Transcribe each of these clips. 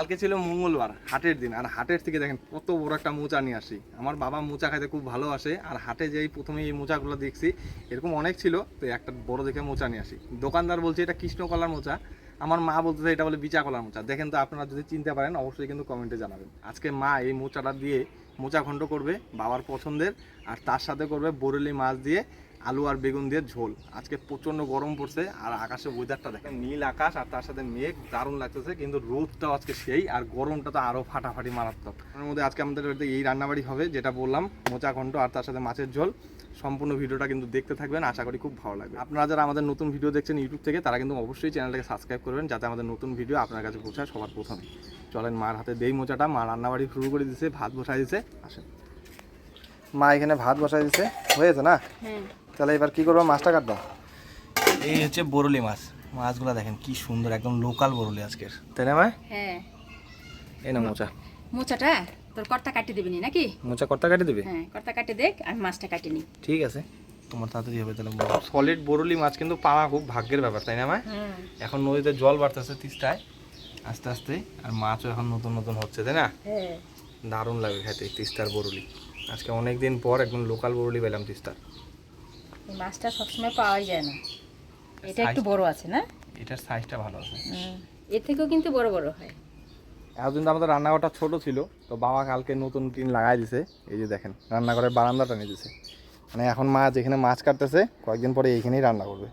কালকে ছিল মঙ্গলবার, হাটের দিন। আর হাটের থেকে দেখেন কত বড় একটা মোচা নিয়ে আসি। আমার বাবা মোচা খাইতে খুব ভালো আসে আর হাটে যেই প্রথমে এই মোচাগুলো দেখছি, এরকম অনেক ছিল, তো একটা বড় দেখে মোচা নিয়ে আসি। দোকানদার বলছে, এটা কৃষ্ণকলার মোচা। আমার মা বলতেছে, এটা বলে বিচা কলার মোচা। দেখেন তো আপনারা যদি চিনতে পারেন, অবশ্যই কিন্তু কমেন্টে জানাবেন। আজকে মা এই মোচাটা দিয়ে মোচা ঘন্ট করবে, বাবার পছন্দের, আর তার সাথে করবে বরেলি মাছ দিয়ে আলু আর বেগুন দিয়ে ঝোল। আজকে প্রচণ্ড গরম পড়ছে আর আকাশে ওয়েদারটা দেখেন, নীল আকাশ আর তার সাথে মেঘ, দারুণ লাগতেছে, কিন্তু রোদটাও আজকে সেই আর গরমটা তো আরও ফাটাফাটি মারাত্মক। তার মধ্যে আজকে আমাদের বাড়িতে এই রান্নাবাড়ি হবে, যেটা বললাম, মোচা ঘন্ট আর তার সাথে মাছের ঝোল। সম্পূর্ণ ভিডিওটা কিন্তু দেখতে থাকবেন, আশা করি খুব ভালো লাগবে। আপনারা যারা আমাদের নতুন ভিডিও দেখছেন ইউটিউব থেকে, তারা কিন্তু অবশ্যই চ্যানেলটাকে সাবস্ক্রাইব করবেন, যাতে আমাদের নতুন ভিডিও আপনার কাছে পৌঁছায় সবার প্রথমে। চলেন, মার হাতে দেই মোচাটা। মা রান্নাবাড়ি শুরু করে দিছে, ভাত বসাই দিছে, আসেন। মা এখানে ভাত বসাই দিছে, হয়েছে না? হ্যাঁ। তাহলে এবার কি করব? মাছটা কাটবো? এই হচ্ছে বরলি মাছ। মাছগুলো দেখেন কি সুন্দর একদম লোকাল বরলি আজকের। তাই না ভাই? হ্যাঁ। এই না মোচা। মোচাটা তোর কর্তা কাটি দিবি নি নাকি? মোচা কর্তা কাটি দিবি? হ্যাঁ কর্তা কাটি দেখ আমি মাছটা কাটি নি। ঠিক আছে। তোমার তাড়াতাড়ি হবে তাহলে সলিড বরলি মাছ কিন্তু পাওয়া খুব ভাগ্যের ব্যাপার তাই না ভাই? এখন নদীতে জল বাড়তেছে তিস্তায় আস্তে আস্তে আর মাছও এখন নতুন নতুন হচ্ছে তাই না? হ্যাঁ। দারুণ লাগে খেতে তিস্তার বরুলি। আজকে অনেক দিন পর একদম লোকাল বরুলি পেলাম তিস্তার। এই মাছটা সবসময় পাওয়াই যায় না। এটা একটু বড় আছে না? এটার সাইজটা ভালো আছে। হুম। এর থেকেও কিন্তু বড় বড় হয়। এতদিন তো আমাদের রান্নাঘরটা ছোট ছিল তো বাবা কালকে নতুন টিন লাগাই দিছে। এই যে দেখেন রান্নাঘরের বারান্দাটা নিয়ে দিছে। মানে এখন মা যেখানে মাছ কাটতেছে কয়েকদিন পরে এইখানেই রান্না করবে।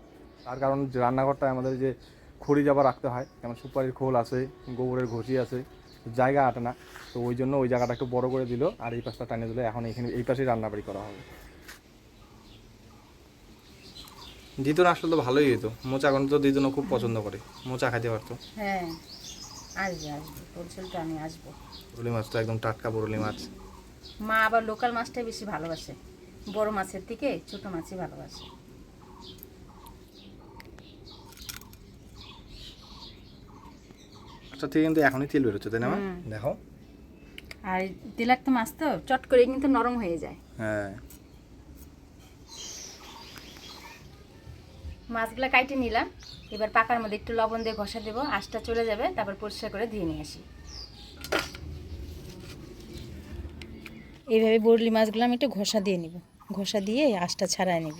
তার কারণ যে রান্নাঘরটা আমাদের যে খড়ি যাবার রাখতে হয় যেমন সুপারির খোল আছে গোবরের ঘষি আছে জায়গা আটে না তো ওই জন্য ওই জায়গাটা একটু বড় করে দিল আর এই পাশটা টানিয়ে দিল এখন এখানে এই পাশেই রান্নাবাড়ি করা হবে। দিত না আসলে তো ভালোই হতো মোচা গন্ধ তো দিদনও খুব পছন্দ করে। মোচা খাইতে পারতো। হ্যাঁ আসবে আসবে। বলছিল তো আমি আসব। বরলি মাছ তো একদম টাটকা বরলি মাছ। মা আবার লোকাল মাছটাই বেশি ভালোবাসে। বড় মাছের থেকে ছোট মাছই ভালোবাসে। মাছটা থেকে কিন্তু এখনই তেল বেরোচ্ছে তাই না মা? দেখো। আর তেলাক্ত মাছ তো চট করে কিন্তু নরম হয়ে যায়। হ্যাঁ। মাছগুলো কাইটে নিলাম। এবার পাকার মধ্যে একটু লবণ দিয়ে ঘষা দেবো। আঁশটা চলে যাবে, তারপর পরিষ্কার করে ধুয়ে নিয়ে আসি। এইভাবে বরলি মাছগুলো আমি একটু ঘষা দিয়ে নিব। ঘষা দিয়ে আঁশটা ছাড়াই নিব।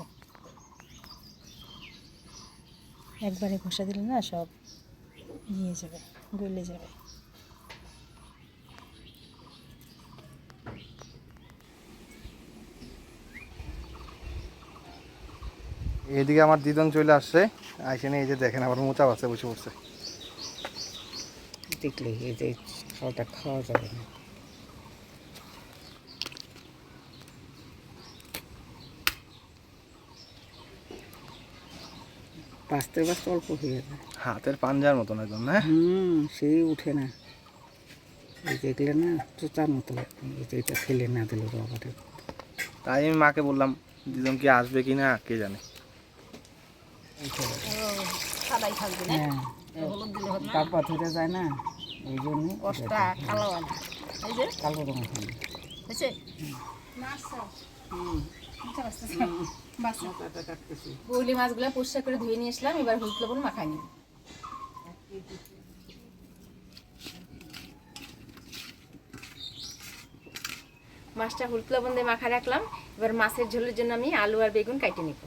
একবারে ঘষা দিলে না সব নিয়ে যাবে, গলে যাবে। এদিকে আমার দিদন চলে আসছে। এখানে এই যে দেখেন আবার মোচা বাচ্চা বসে পড়ছে। দেখলে এই যে খাওয়াটা খাওয়া যাবে না। বাঁচতে বাঁচতে অল্প হয়ে যায় হাতের পাঞ্জার মতন একদম না? হুম সেই উঠে না। এই দেখলে না চোচার মতো এটা ফেলে না দিল বাবাটা তাই আমি মাকে বললাম দিদন কি আসবে কি না কে জানে? তারপর ধরে যায় না ওই জন্য কালো এই রঙ মাছগুলো পরিষ্কার করে ধুয়ে নিয়ে আসলাম এবার হলুদ লবণ মাখাই মাছটা হলুদ লবণ দিয়ে মাখা রাখলাম। এবার মাছের ঝোলের জন্য আমি আলু আর বেগুন কাটে নিব।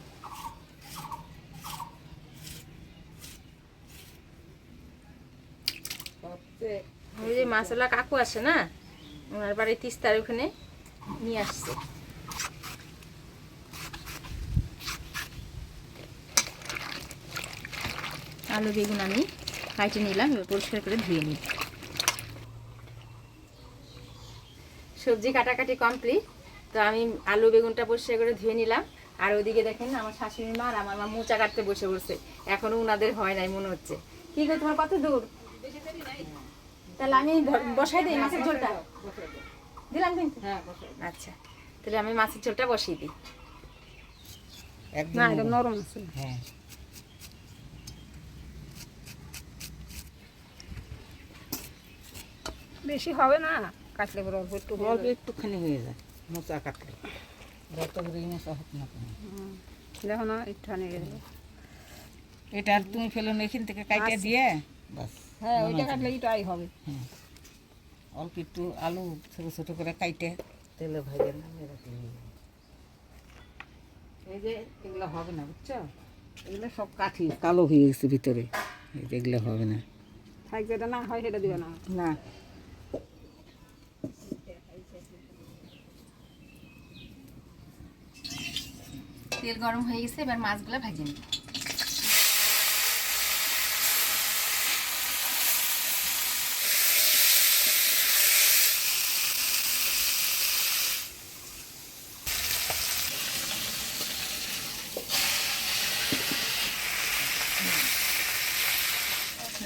ওই যে মাছওয়ালা কাকু আসে না? ওনার বাড়ি তিস্তার ওখানে নিয়ে আসছে। আলু বেগুন আমি কাটে নিলাম, এবার পরিষ্কার করে ধুয়ে নিই। সবজি কাটাকাটি কমপ্লিট, তো আমি আলু বেগুনটা পরিষ্কার করে ধুয়ে নিলাম। আর ওদিকে দেখেন আমার শাশুড়ি মা আর আমার মা মোচা কাটতে বসে বসে এখনও উনাদের হয় নাই, মনে হচ্ছে। কি গো তোমার কত দূর? তাহলে আমি বসাই দিই মাছের ঝোলটা? দিলাম কিন্তু। আচ্ছা তাহলে আমি মাছের ঝোলটা বসিয়ে দিই। একদম নরম আছে। হ্যাঁ। বেশি হবে না কাটলে পরে অল্প একটু অল্প একটুখানি হয়ে যায় মোচা কাটলে। যত হোক না দেখো না একটুখানি হয়ে এটা আর তুমি ফেলো না এখান থেকে কাইটা দিয়ে। বাস। হ্যাঁ ওইটা কাটলে এটাই হবে। অল্প একটু আলু ছোটো ছোটো করে কাইটে তেলে ভেজে রাখলে এই যে এগুলো হবে না বুঝছ? এগুলো সব কাঠি কালো হয়ে গেছে ভিতরে। এই যে এগুলো হবে না। থাক যেটা না হয় সেটা দিবে না। না। তেল গরম হয়ে গেছে এবার মাছগুলো ভেজে নিব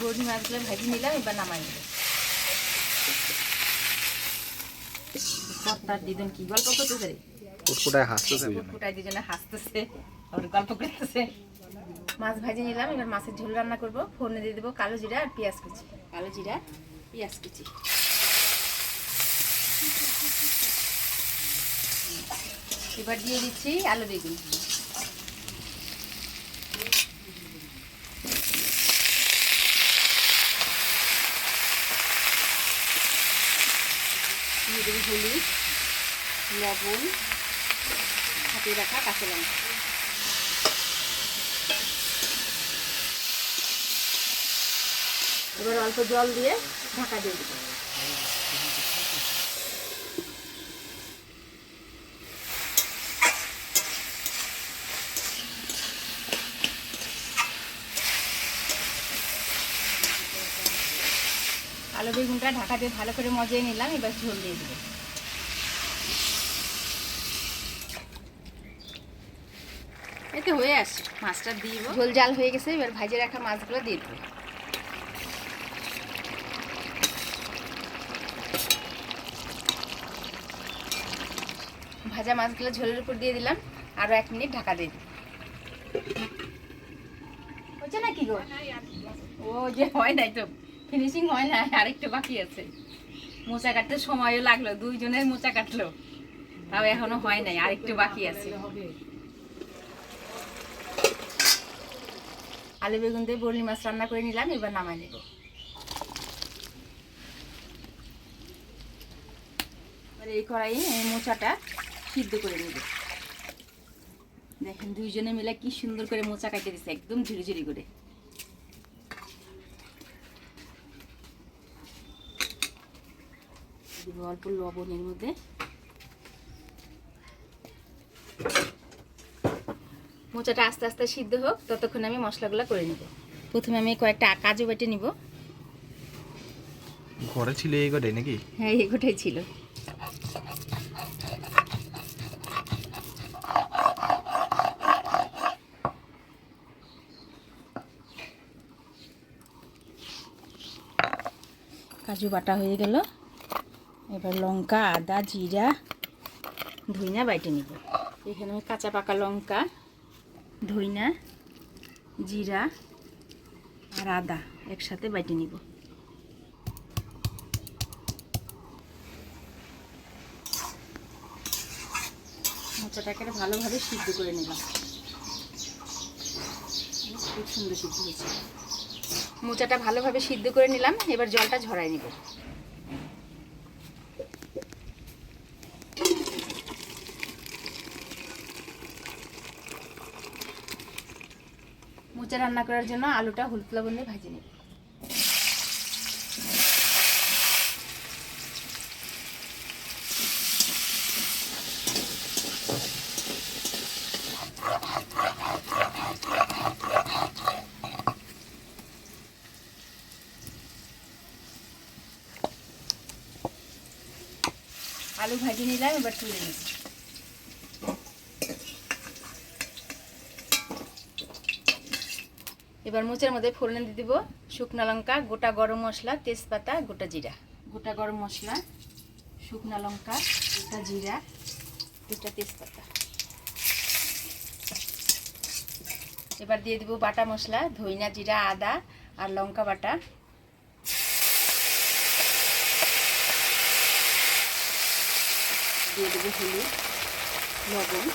গরুর মাছগুলো ভেজে নিলাম এবার নামাই নিব কর্তার দিদুন কি গল্প করতেছে রে? কুটকুটায় হাসতেছে ফুটাই দুজনে হাসতেছে আবার গল্প করতেছে। মাছ ভাজি নিলাম এবার মাছের ঝোল রান্না করব। ফোড়নে দিয়ে দেবো কালো জিরা আর পেঁয়াজ কুচি। কালো জিরা পেঁয়াজ কুচি। এবার দিয়ে দিচ্ছি আলু বেগুন। দিয়ে হলুদ লবণ হাতে রাখা কাঁচা লঙ্কা। এবার অল্প জল দিয়ে ঢাকা দিয়ে দেবো। আলু বেগুনটা ঢাকা দিয়ে ভালো করে মজিয়ে নিলাম এবার ঝোল দিয়ে দেবো। এতে হয়ে আসছে মাছটা দিব। ঝোল জাল হয়ে গেছে এবার ভাজে রাখা মাছগুলো দিয়ে দেবো। ভাজা মাছগুলো ঝোলের উপর দিয়ে দিলাম আরও এক মিনিট ঢাকা দিয়ে দিই। হচ্ছে নাকি গো? ও যে হয় নাই তো। ফিনিশিং হয় না, আরেকটু বাকি আছে। মোচা কাটতে সময়ও লাগল, দুইজনের মোচা কাটলো। তাও এখনও হয় নাই, আরেকটু বাকি আছে। আলু বেগুন দিয়ে বরলি মাছ রান্না করে নিলাম, এবার নামাই নেব। এই কড়াইয়ে এই মোচাটা সিদ্ধ করে নেব। দেখেন, দুইজনে মিলে কি সুন্দর করে মোচা কাটে দিচ্ছে একদম ঝুড়ি ঝুড়ি করে। দিব অল্প লবণের মধ্যে। মোচাটা আস্তে আস্তে সিদ্ধ হোক ততক্ষণ আমি মশলাগুলো করে নিব। প্রথমে আমি কয়েকটা কাজু বেটে নিব। ঘরে ছিল এই কটাই নাকি? হ্যাঁ এগুলোই ছিল। কাজু বাটা হয়ে গেল। এবার লঙ্কা, আদা, জিরা ধইনা বাইটে নিব। এখানে আমি কাঁচা পাকা লঙ্কা, ধইনা, জিরা আর আদা একসাথে বাইটে নিব। মোচাটাকে ভালোভাবে সিদ্ধ করে নিলাম খুব সুন্দর সিদ্ধ হয়েছে। মোচাটা ভালোভাবে সিদ্ধ করে নিলাম, এবার জলটা ঝরাই নিব মোচা রান্না করার জন্য আলুটা, হলুদ লবণ দিয়ে ভাজি নিব। আলু ভাজি নিলাম, এবার তুলে নিচ্ছি। এবার মোচার মধ্যে ফোড়ন দিয়ে দিব শুকনো লঙ্কা গোটা গরম মশলা তেজপাতা গোটা জিরা। গোটা গরম মশলা শুকনো লঙ্কা গোটা জিরা দুটা তেজপাতা। এবার দিয়ে দিব বাটা মশলা ধইনা জিরা আদা আর লঙ্কা বাটা। দিয়ে দেবো হলুদ লবণ।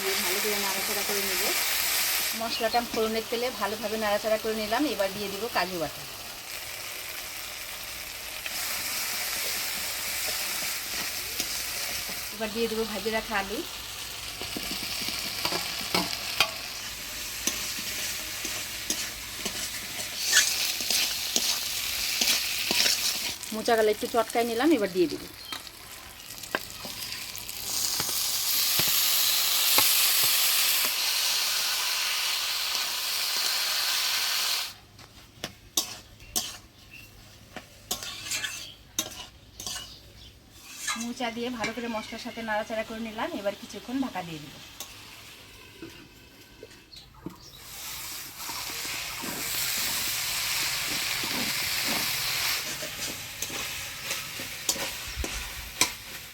দিয়ে ভালো করে নাড়াচাড়া করে নেব। মশলাটা ফোড়নের তেলে ভালোভাবে নাড়াচাড়া করে নিলাম। এবার দিয়ে দিব কাজু বাটা। এবার দিয়ে দেবো ভাজি রাখা আলু। মোচাগুলো একটু চটকায় নিলাম, এবার দিয়ে দিবি। মোচা দিয়ে ভালো করে মশলার সাথে নাড়াচাড়া করে নিলাম এবার কিছুক্ষণ ঢাকা দিয়ে দিব।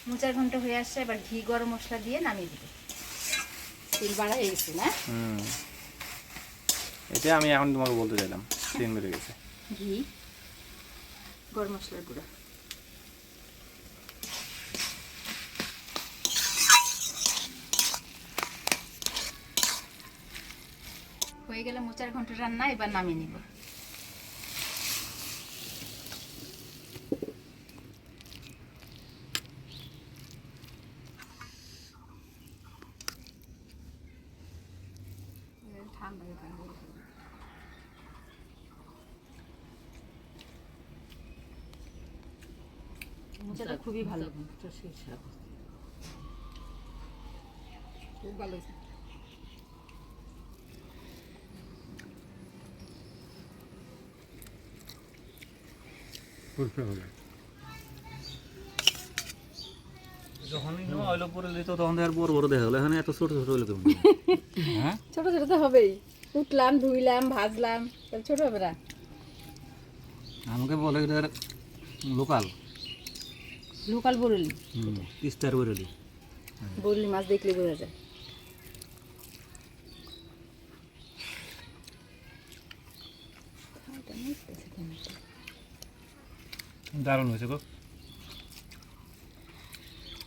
মোচার ঘণ্টা হয়ে আসছে এবার ঘি গরম মশলা দিয়ে নামিয়ে দিব। তেল বাড়া হয়ে গেছে না? হুম। এটা আমি এখন তোমাকে বলতে চাইলাম তিন বেড়ে গেছে। ঘি গরম মশলার গুঁড়া। হয়ে গেলে মোচার ঘন্ট রান্না এবার নামিয়ে নিব। ঠান্ডা মোচাটা খুবই ভালো। খুব ভালো হয়েছে। যখনই নেওয়া হইল দিত তখন আর বড় বড় দেখা গেলো এখানে এত ছোট ছোট হইল কেমন? হ্যাঁ? ছোট ছোট তো হবেই। উঠলাম ধুইলাম ভাজলাম ছোট হবে না। আমাকে বলে লোকাল। লোকাল বরলি। তিস্তার বেরোলি। বরলি মাছ দেখলে বোঝা যায়। দারুণ হয়েছে গো।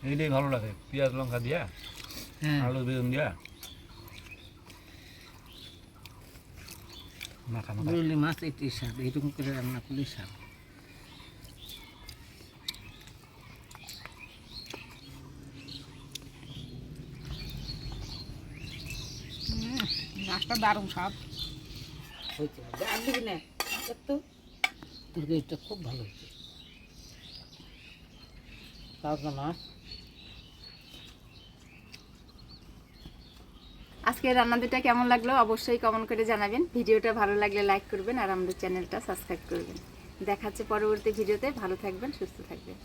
এইটাই ভালো লাগে পেঁয়াজ লঙ্কা দিয়া হ্যাঁ। আলু বেগুন দিয়া। মাখা মাখা। মাছ এটি স্বাদ এইরকম করে রান্না করলে স্বাদ। মাছটা দারুণ স্বাদ। হয়েছে আর দিবি না একটু। তরকারিটা খুব ভালো হয়েছে। তাজা মাছ আজকে রান্না দুটা কেমন লাগল অবশ্যই কমেন্ট করে জানাবেন। ভিডিওটা ভালো লাগলে লাইক করবেন আর আমাদের চ্যানেলটা সাবস্ক্রাইব করবেন। দেখাচ্ছে পরবর্তী ভিডিওতে। ভালো থাকবেন, সুস্থ থাকবেন।